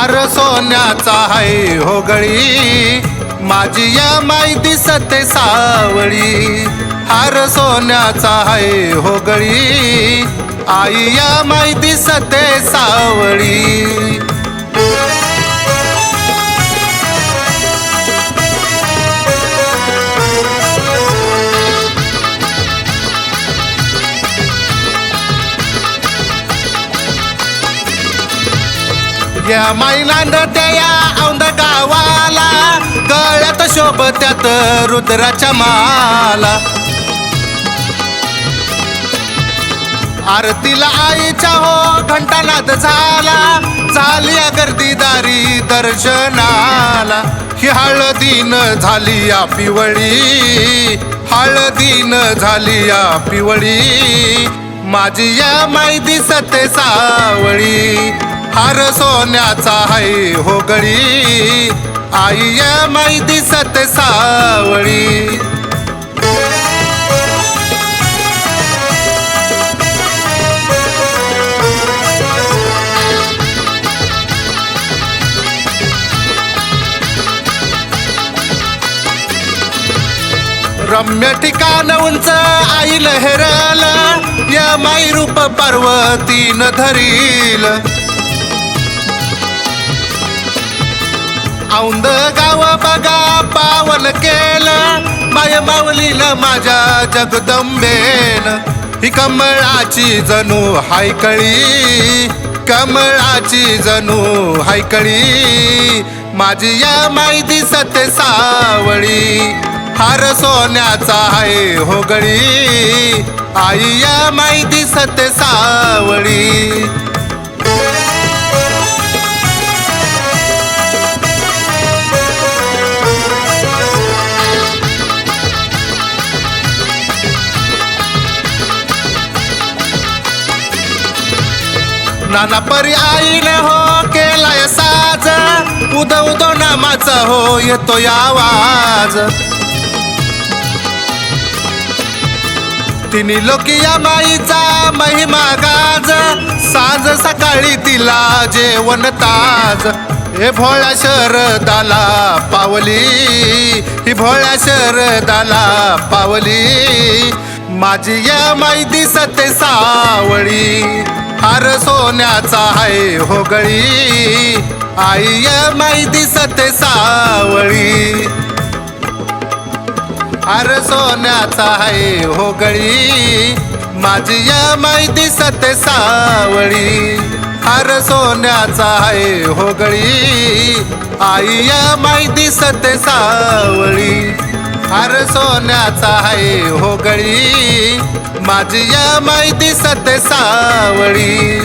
हार सोन्याचा हाय हो गळी. माझी या माई दिसते सावळी. हार सोन्याचा हाय हो गळी. आई या माई दिसते सावळी. या मैलांड त्या औंद गावाला गळ्यात शोभत्यात रुद्राच्या माला. आरतीला आईच्या हो घंटानाद झाला झाली गर्दीदारी दर्शनाला. ही हळदीन झाली या पिवळी हळदीन झाली या पिवळी. माझी या माई दिसते सावळी हार सोन्याचा हाय हो गळी आई माई दिसत सावळी. रम्य ठिकाण उंच आई लहरल या माई रूप पार्वतीन धरील. औंद गाव बघा पावन केलं. माय माऊलीला माझ्या जगदंबेन. ही कमळाची जणू हायकळी कमळाची जणू हायकळी. माझी या माई दिसते सावळी हार सोन्याचा आहे हो गळी आई या माई दिसते सावळी. नाना परी आईने हो केलाय साज. उद उदो नामाचा हो येतो आवाज. तिने लोकिया माईचा महिमा गाज. साज सकाळी तिला जेवण ताज. हे भोळ्या शरदाला पावली. ही भोळ्या शरदाला पावली. माझी या माई दिसते सावळी. हार सोन्याचा आहे हो गळी. आई या माई दिसते सावळी. हार सोन्याचा आहे हो गळी. माझी या माई दिसते सावळी. हार सोन्याचा आहे हो गळी. आई या माई दिसते सावळी. हार सोन्याचा हाय हो गळी. माझी या माहिती दिसते सावळी.